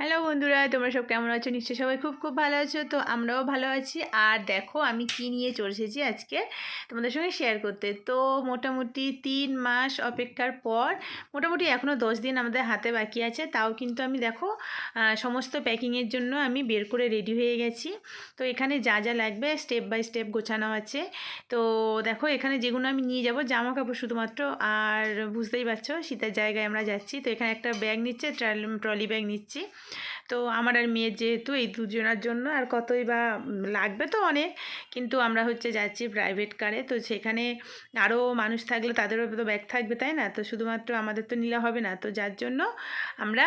Hello বন্ধুরা, তোমরা সব কেমন আছো? নিশ্চয়ই সবাই খুব খুব ভালো আছো, তো আমরাও ভালো আছি। আর দেখো, আমি কি নিয়ে চলে এসেছি আজকে তোমাদের সঙ্গে শেয়ার করতে। তো মোটামুটি তিন মাস অপেক্ষার পর, মোটামুটি এখনও দশ দিন আমাদের হাতে বাকি আছে। তাও কিন্তু আমি দেখো সমস্ত প্যাকিংয়ের জন্য আমি বের করে রেডি হয়ে গেছি। তো এখানে যা যা লাগবে স্টেপ বাই স্টেপ গোছানো আছে। তো দেখো, এখানে যেগুলো আমি নিয়ে যাব জামা কাপড় শুধুমাত্র। আর বুঝতেই পারছ, শীতের জায়গায় আমরা যাচ্ছি। তো এখানে একটা ব্যাগ নিচ্ছে, ট্রলি ব্যাগ নিচ্ছি। তো আমার আর মেয়ের যেহেতু এই দুজনের জন্য আর কতই বা লাগবে তো অনেক, কিন্তু আমরা হচ্ছে যাচ্ছি প্রাইভেট কারে তো সেখানে আরও মানুষ থাকলে তাদেরও তো ব্যাগ থাকবে, তাই না? তো শুধুমাত্র আমাদের তো নিলে হবে না। তো যার জন্য আমরা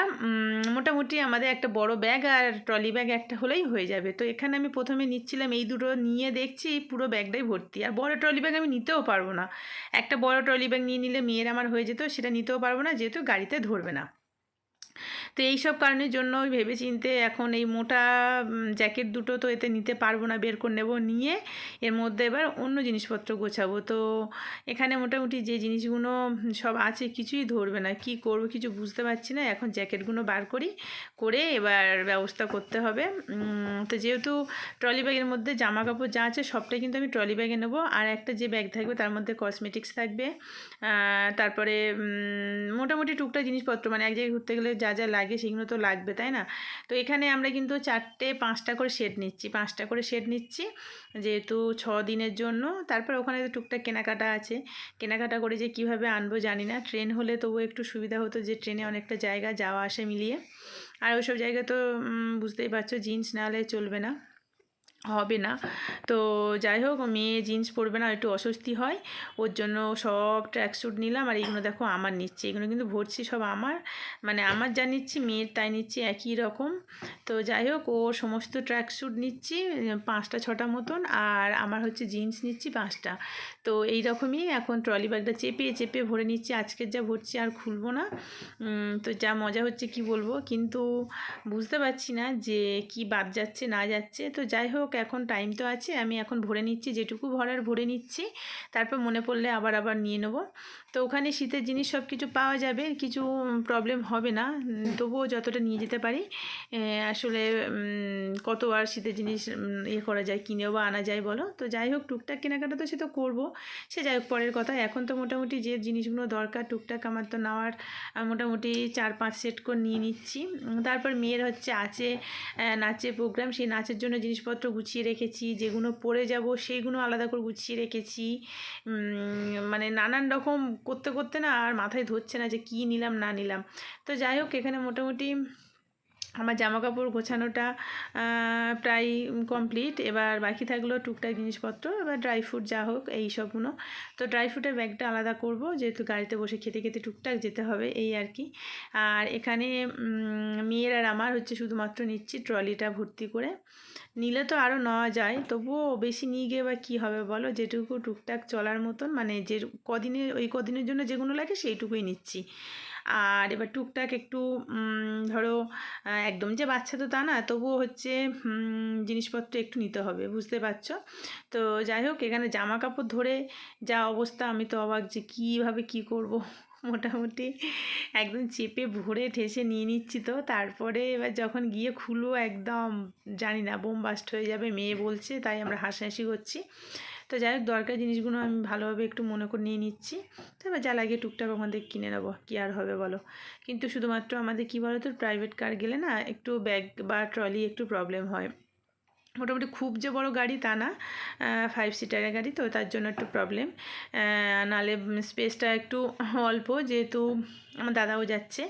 মোটামুটি আমাদের একটা বড় ব্যাগ আর ট্রলি ব্যাগ একটা হলেই হয়ে যাবে। তো এখানে আমি প্রথমে নিচ্ছিলাম, এই দুটো নিয়ে দেখছি পুরো ব্যাগটাই ভর্তি। আর বড় ট্রলি ব্যাগ আমি নিতেও পারব না। একটা বড় ট্রলি ব্যাগ নিয়ে নিলে মেয়ের আমার হয়ে যেত, সেটা নিতেও পারব না, যেহেতু গাড়িতে ধরবে না। তো এই সব কারণের জন্য ভেবে চিনতে এখন এই মোটা জ্যাকেট দুটো তো এতে নিতে পারব না, বের করে নেব, নিয়ে এর মধ্যে এবার অন্য জিনিসপত্র গোছাবো। তো এখানে মোটামুটি যে জিনিসগুলো সব আছে কিছুই ধরবে না। কি করব কিছু বুঝতে পারছি না। এখন জ্যাকেটগুলো বার করি, করে এবার ব্যবস্থা করতে হবে। তো যেহেতু ট্রলি ব্যাগের মধ্যে জামা কাপড় যা আছে সবটাই কিন্তু আমি ট্রলি ব্যাগে নেব। আর একটা যে ব্যাগ থাকবে তার মধ্যে কসমেটিক্স থাকবে। তারপরে মোটামুটি টুকটাক জিনিসপত্র মানে এক জায়গায় ঘুরতে গেলে যা যা যা লাগে সেগুলো তো লাগবে, তাই না? তো এখানে আমরা কিন্তু চারটে পাঁচটা করে শেড নিচ্ছি। পাঁচটা করে শেড নিচ্ছি যেহেতু ছ দিনের জন্য। তারপর ওখানে তো টুকটাক কেনাকাটা আছে। কেনাকাটা করে যে কীভাবে আনব জানি না। ট্রেন হলে তবুও একটু সুবিধা হতো যে ট্রেনে অনেকটা জায়গা যাওয়া আসে মিলিয়ে। আর ওইসব জায়গা তো বুঝতেই পারছ, জিন্স না হলে চলবে না। হবে না। তো যাই হোক, মেয়ে জিন্স পরবে না, একটু অস্বস্তি হয়। ওর জন্য সব ট্র্যাকস্যুট নিলাম আর এইগুলো দেখো আমার নিচ্ছি। এগুলো কিন্তু ভরছি সব আমার। মানে আমার যা নিচ্ছি, মেয়ের তাই নিচ্ছি, একই রকম। তো যাই হোক, ও সমস্ত ট্র্যাকস্যুট নিচ্ছি, পাঁচটা, ছটা মতন। আর আমার হচ্ছে জিন্স নিচ্ছি, পাঁচটা। তো এই রকমই এখন ট্রলি ব্যাগটা চেপে চেপে ভরে নিচ্ছি। আজকের যা ভরছি আর খুলবো না। তো যা মজা হচ্ছে কি বলব? কিন্তু বুঝতে পারছি না যে কি বাদ যাচ্ছে, না যাচ্ছে। তো যাই হোক এখন টাইম তো আছে, আমি এখন ভরে নিচ্ছি, যেটুকু ভরার ভরে নিচ্ছি, তারপর মনে পড়লে আবার আবার নিয়ে নেব। তো ওখানে শীতের জিনিস সব কিছু পাওয়া যাবে, কিছু প্রবলেম হবে না তবুও যতটা নিয়ে যেতে পারি আসলে কত আর শীতের জিনিস ইয়ে করা যায়, কিনেও বা আনা যায় বলো। তো যাই হোক, টুকটাক কেনাকাটা তো সে তো করব, সে যাই হোক, পরের কথা, এখন তো মোটামুটি যে জিনিসগুলো দরকার, টুকটাক আমার তো নেওয়ার মোটামুটি চার, পাঁচ সেট করে নিয়ে নিচ্ছি। তারপর মেয়ের হচ্ছে আছে নাচের প্রোগ্রাম সেই নাচের জন্য জিনিসপত্র গুছিয়ে রেখেছি যেগুলো পরে যাব সেইগুলো আলাদা করে গুছিয়ে রেখেছি। মানে নানান রকম করতে করতে না আর মাথায় ধরছে না যে কি নিলাম, না নিলাম। তো যাই হোক, এখানে মোটামুটি আমার জামা কাপড় গোছানোটা প্রায় কমপ্লিট এবার বাকি থাকল টুকটাক জিনিসপত্র, এবার ড্রাই ফ্রুট যা হোক, এই সবগুলো। তো ড্রাই ফ্রুটের ব্যাগটা আলাদা করব, যেহেতু গাড়িতে বসে খেতে খেতে টুকটাক যেতে হবে, এই আর কি। আর এখানে মেয়ের আর আমার হচ্ছে শুধুমাত্র নিচ্ছি ট্রলিটা ভর্তি করে। নিলে তো আরও নেওয়া যায়, তবুও বেশি নিয়ে গিয়ে বা কী হবে বলো? যেটুকু টুকটাক চলার মতন মানে যে কদিনের, ওই কদিনের জন্য যেগুলো লাগে সেইটুকুই নিচ্ছি। আর এবার টুকটাক একটু ধরো একদম যে বাচ্চা তো তা না, তবুও হচ্ছে জিনিসপত্র একটু নিতে হবে, বুঝতে পারছ? তো যাই হোক, এখানে জামা কাপড় ধরে যা অবস্থা, আমি তো অবাক যে কীভাবে কী করব? মোটামুটি একদম চেপে ভরে ঠেসে নিয়ে নিচ্ছি তো। তারপরে এবার যখন গিয়ে খুলবো একদম জানি না, বোম বাস্ট হয়ে যাবে, মেয়ে বলছে, তাই আমরা হাসাহাসি করছি। তো যাই হোক, দরকার জিনিসগুলো আমি ভালোভাবে একটু মনে করে নিয়ে নিচ্ছি। তো এবার যা লাগে টুকটাক আমাদের কিনে নেব, কী আর হবে বলো? কিন্তু শুধুমাত্র আমাদের কী বলো তো প্রাইভেট কার গেলে না একটু ব্যাগ বা ট্রলি একটু প্রবলেম হয়। মোটামুটি খুব যে বড় গাড়ি তা না ফাইভ সিটারের গাড়ি তো, তার জন্য একটু প্রবলেম নাহলে স্পেসটা একটু অল্প, যেহেতু আমার দাদাও যাচ্ছে।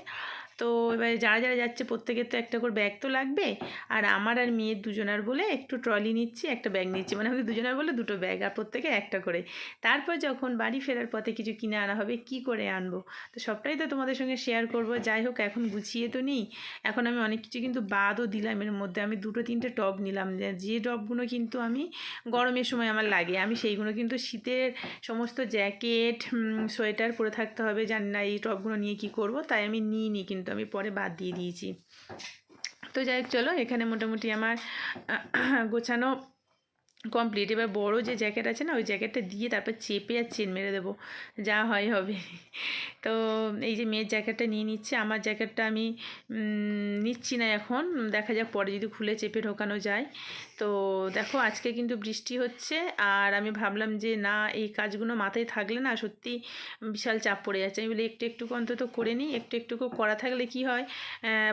তো এবারে যারা যারা যাচ্ছে প্রত্যেকের তো একটা করে ব্যাগ তো লাগবে। আর আমার আর মেয়ের দুজনার বলে একটু ট্রলি নিচ্ছি, একটা ব্যাগ নিচ্ছি। মানে আমাকে দুজনার বলে দুটো ব্যাগ আর প্রত্যেকে একটা করে। তারপর যখন বাড়ি ফেরার পথে কিছু কিনে আনা হবে, কি করে আনব? তো সবটাই তো তোমাদের সঙ্গে শেয়ার করব। যাই হোক, এখন গুছিয়ে তো নিই। এখন আমি অনেক কিছু কিন্তু বাদও দিলাম। এর মধ্যে আমি দুটো, তিনটে টব নিলাম। যে- টবগুলো কিন্তু আমি গরমের সময় আমার লাগে। আমি সেইগুলো কিন্তু শীতের সমস্ত জ্যাকেট সোয়েটার পরে থাকতে হবে। জানি না এই টবগুলো নিয়ে কি করব, তাই আমি নিইনি কিন্তু। আমি পরে বাদ দিয়ে দিয়েছি। তো যাই চলো এখানে মোটামুটি আমার গোছানো কমপ্লিট এবার বড় যে জ্যাকেট আছে না, ওই জ্যাকেটটা দিয়ে তারপর চেপে আর চেন মেরে দেবো। যা হয় হবে। তো এই যে মেয়ের জ্যাকেটটা নিয়ে নিচ্ছে, আমার জ্যাকেটটা আমি নিচ্ছি না এখন। দেখা যাক পরে যদি খুলে চেপে ঢোকানো যায়। তো দেখো আজকে কিন্তু বৃষ্টি হচ্ছে, আর আমি ভাবলাম যে না, এই কাজগুলো মাথায় থাকলে না সত্যি বিশাল চাপ পড়ে যাচ্ছে। আমি বলি একটু একটু অন্তত করে নিই, একটু একটু করা থাকলে কি হয়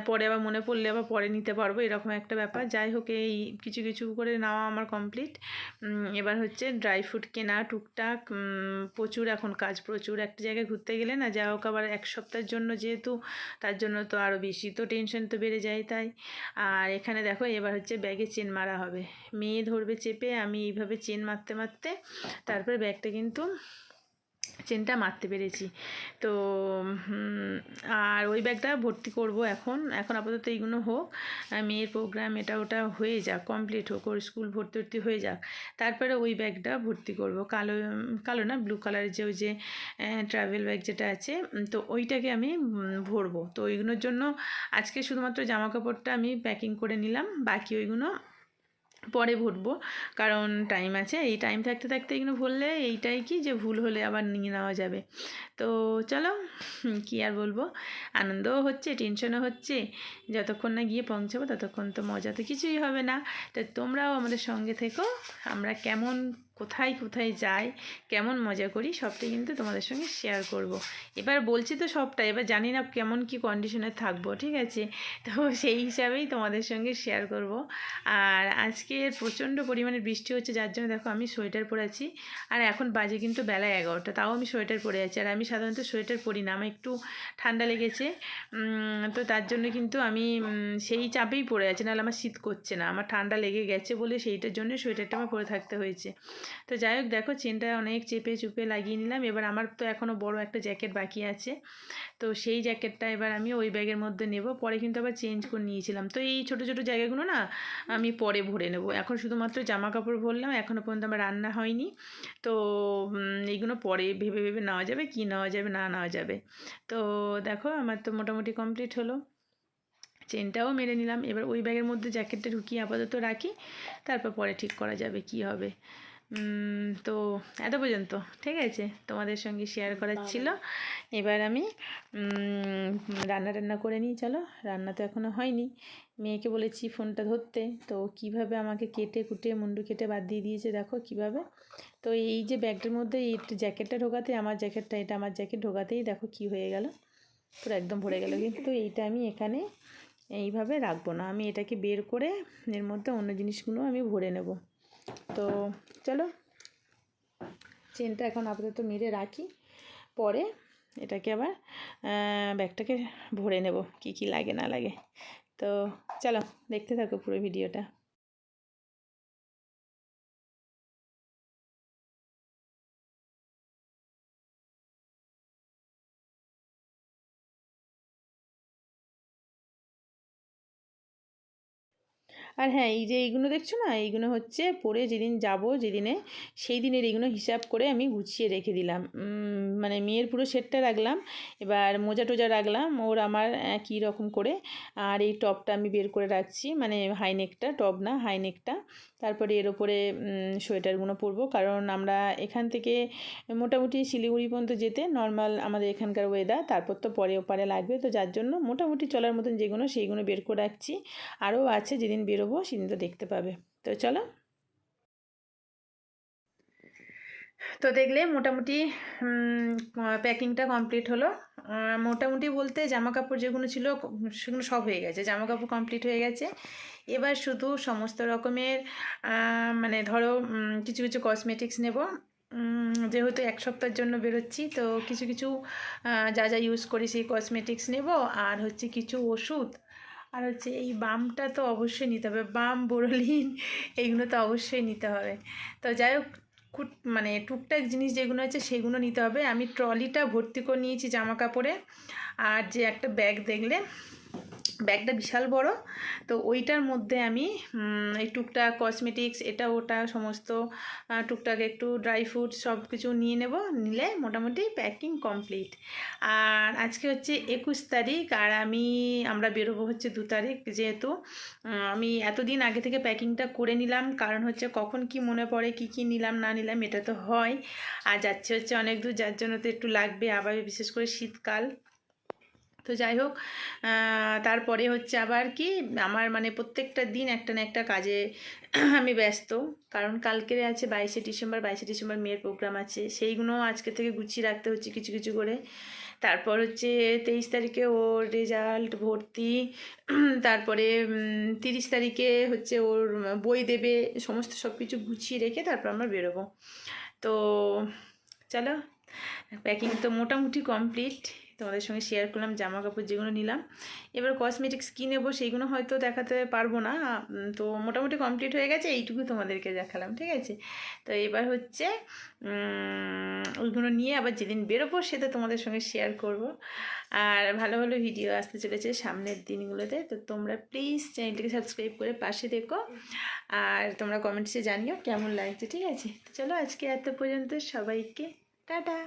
পরে আবার মনে পড়লে আবার পরে নিতে পারব, এরকম একটা ব্যাপার। যাই হোক, এই কিছু কিছু করে নেওয়া আমার কমপ্লিট এবার হচ্ছে ড্রাই ফ্রুট কেনা, টুকটাক প্রচুর এখন কাজ, প্রচুর একটা জায়গায় ঘুরতে গেলে না, যা হোক আবার এক সপ্তাহের জন্য যেহেতু, তার জন্য তো আরও বেশি তো টেনশন তো বেড়ে যায় তাই। আর এখানে দেখো, এবার হচ্ছে ব্যাগে চেন মারা হবে। মেয়ে ধরবে চেপে, আমি এইভাবে চেন মারতে মারতে, তারপরে ব্যাগটা কিন্তু চেনটা মারতে পেরেছি। তো আর ওই ব্যাগটা ভর্তি করব এখন। এখন আপাতত এইগুলো হোক মেয়ের প্রোগ্রাম এটা ওটা হয়ে যাক কমপ্লিট হোক, ওর স্কুল ভর্তি ভর্তি হয়ে যাক। তারপরে ওই ব্যাগটা ভর্তি করব। কালো কালো না ব্লু কালারের যে ওই যে ট্রাভেল ব্যাগ যেটা আছে তো ওইটাকে আমি ভরবো। তো ওইগুলোর জন্য আজকে শুধুমাত্র জামা কাপড়টা আমি প্যাকিং করে নিলাম। বাকি ওইগুলো পরে ভরবো। কারণ টাইম আছে। এই টাইম থাকতে থাকতে এগুলো ভরলে এইটাই কি যে ভুল হলে আবার নিয়ে নেওয়া যাবে। তো চলো কি আর বলব? আনন্দও হচ্ছে টেনশনও হচ্ছে। যতক্ষণ না গিয়ে পৌঁছাবো, ততক্ষণ তো মজা তো কিছুই হবে না। তো তোমরাও আমাদের সঙ্গে থেকো। আমরা কেমন কোথায় কোথায় যাই, কেমন মজা করি সবটাই কিন্তু তোমাদের সঙ্গে শেয়ার করব। এবার বলছি তো সবটা, এবার জানি না কেমন কি কন্ডিশনে থাকব, ঠিক আছে? তো সেই হিসাবেই তোমাদের সঙ্গে শেয়ার করব। আর আজকে প্রচণ্ড পরিমাণে বৃষ্টি হচ্ছে, যার জন্য দেখো আমি সোয়েটার পরে আছি। আর এখন বাজে কিন্তু বেলা এগারোটা, তাও আমি সোয়েটার পরে আছি। আর আমি সাধারণত সোয়েটার পরি না, আমার একটু ঠান্ডা লেগেছে। তো তার জন্য কিন্তু আমি সেই চাপেই পরে আছি, নাহলে আমার শীত করছে না। আমার ঠান্ডা লেগে গেছে বলে সেইটার জন্য সোয়েটারটা আমার পরে থাকতে হয়েছে। তো যাই হোক, দেখো চেনটা অনেক চেপে চুপে লাগিয়ে নিলাম। এবার আমার তো এখনও বড় একটা জ্যাকেট বাকি আছে। তো সেই জ্যাকেটটা এবার আমি ওই ব্যাগের মধ্যে নেব। পরে কিন্তু আবার চেঞ্জ করে নিয়েছিলাম। তো এই ছোটো ছোটো জায়গাগুলো না আমি পরে ভরে নেব। এখন শুধুমাত্র জামা কাপড় ভরলাম। এখনও পর্যন্ত আমার রান্না হয়নি। তো এইগুলো পরে ভেবে ভেবে নেওয়া যাবে, কি নেওয়া যাবে, না নেওয়া যাবে। তো দেখো, আমার তো মোটামুটি কমপ্লিট হলো। চেনটাও মেরে নিলাম। এবার ওই ব্যাগের মধ্যে জ্যাকেটটা ঢুকিয়ে আপাতত রাখি। তারপর পরে ঠিক করা যাবে কি হবে। তো এত পর্যন্ত ঠিক আছে? তোমাদের সঙ্গে শেয়ার করার ছিল। এবার আমি রান্না টান্না করে নিই চলো। রান্না তো এখনও হয়নি। মেয়েকে বলেছি ফোনটা ধরতে তো কীভাবে আমাকে কেটে কুটে মুন্ডু কেটে বাদ দিয়ে দিয়েছে দেখো কীভাবে। তো এই যে ব্যাগটার মধ্যে এই জ্যাকেটটা ঢোকাতে আমার জ্যাকেটটা এটা আমার জ্যাকেট ঢোকাতেই দেখো কি হয়ে গেল। পুরো একদম ভরে গেল। কিন্তু এইটা আমি এখানে এইভাবে রাখব না। আমি এটাকে বের করে এর মধ্যে অন্য জিনিসগুলো আমি ভরে নেব। তো চলো। চেনটা এখন আপাতত মেরে রাখি। পরে এটাকে আবার ব্যাগটাকে ভরে নেব, কি কি লাগে না লাগে। তো চলো, দেখতে থাকো পুরো ভিডিওটা। আর হ্যাঁ এই যে এইগুলো দেখছ না? এইগুলো হচ্ছে পরে যেদিন যাব যেদিনে, সেই দিনের এইগুলো হিসাব করে আমি গুছিয়ে রেখে দিলাম। মানে মেয়ের পুরো সেটটা রাখলাম, এবার মোজা টোজা রাখলাম, ওর আমার কী রকম করে, আর এই টপটা আমি বের করে রাখছি মানে হাইনেকটা টপ না হাইনেকটা তারপরে এর ওপরে সোয়েটারগুলো পরবো, কারণ আমরা এখান থেকে মোটামুটি শিলিগুড়ি পর্যন্ত যেতে নর্মাল আমাদের এখানকার ওয়েদার তারপর তো পরে ওপারে লাগবে, তো যার জন্য মোটামুটি চলার মতন যেগুলো, সেইগুলো বের করে রাখছি। আরও আছে যেদিন বেরোবো সেদিন তো দেখতে পাবে। তো চলো। তো দেখলে মোটামুটি প্যাকিংটা কমপ্লিট হলো। মোটামুটি বলতে জামা কাপড় যেগুলো ছিল, সেগুলো সব হয়ে গেছে। জামা কাপড় কমপ্লিট হয়ে গেছে। এবার শুধু সমস্ত রকমের মানে ধরো কিছু কিছু কসমেটিক্স নেব। যেহেতু এক সপ্তাহের জন্য বেরোচ্ছি, তো কিছু কিছু যা যা ইউজ করি সেই কসমেটিক্স নেব। আর হচ্ছে কিছু ওষুধ আর হচ্ছে এই বামটা তো অবশ্যই নিতে হবে, বাম বোরলিন এইগুলো তো অবশ্যই নিতে হবে। তো যাই হোক, কুট মানে টুকটাক জিনিস যেগুলো আছে সেগুলো নিতে হবে। আমি ট্রলিটা ভর্তি করে নিয়েছি জামা কাপড়ে। আর যে একটা ব্যাগ দেখলে ব্যাগটা বিশাল বড়। তো ওইটার মধ্যে আমি এই টুকটাক কসমেটিক্স এটা, ওটা সমস্ত টুকটাক একটু ড্রাই ফ্রুট সব কিছু নিয়ে নেব। নিলে মোটামুটি প্যাকিং কমপ্লিট আর আজকে হচ্ছে একুশ তারিখ, আর আমি, আমরা বেরোবো হচ্ছে দু তারিখ যেহেতু। আমি এতদিন আগে থেকে প্যাকিংটা করে নিলাম। কারণ হচ্ছে কখন কি মনে পড়ে, কি কি নিলাম, না নিলাম, এটা তো হয়। আর যাচ্ছে হচ্ছে অনেক দূর, যার জন্য তো একটু লাগবে। আবার বিশেষ করে শীতকাল। তো যাই হোক তারপরে হচ্ছে আবার কি, আমার মানে প্রত্যেকটা দিন একটা না একটা কাজে আমি ব্যস্ত। কারণ কালকে আছে বাইশে ডিসেম্বর বাইশে ডিসেম্বর মেয়ের প্রোগ্রাম আছে। সেইগুলো আজকে থেকে গুছিয়ে রাখতে হচ্ছে কিছু কিছু করে। তারপর হচ্ছে তেইশ তারিখে ওর রেজাল্ট ভর্তি। তারপরে তিরিশ তারিখে হচ্ছে ওর বই দেবে, সমস্ত সব কিছু গুছিয়ে রেখে তারপর আমরা বেরোবো। তো চলো প্যাকিং তো মোটামুটি কমপ্লিট তোমাদের সঙ্গে শেয়ার করলাম জামা কাপড় যেগুলো নিলাম। এবার কসমেটিক্স কী নেব সেইগুলো হয়তো দেখাতে পারব না। তো মোটামুটি কমপ্লিট হয়ে গেছে, এইটুকু তোমাদেরকে দেখালাম, ঠিক আছে? তো এবার হচ্ছে ওইগুলো নিয়ে আবার যেদিন বেরোবো সেটা তোমাদের সঙ্গে শেয়ার করব। আর ভালো ভালো ভিডিও আসতে চলেছে সামনের দিনগুলোতে, তো তোমরা প্লিজ চ্যানেলটিকে সাবস্ক্রাইব করে পাশে দেখো আর তোমরা কমেন্টসে জানিও কেমন লাগছে, ঠিক আছে? তো চলো আজকে এত পর্যন্ত সবাইকে টাটা!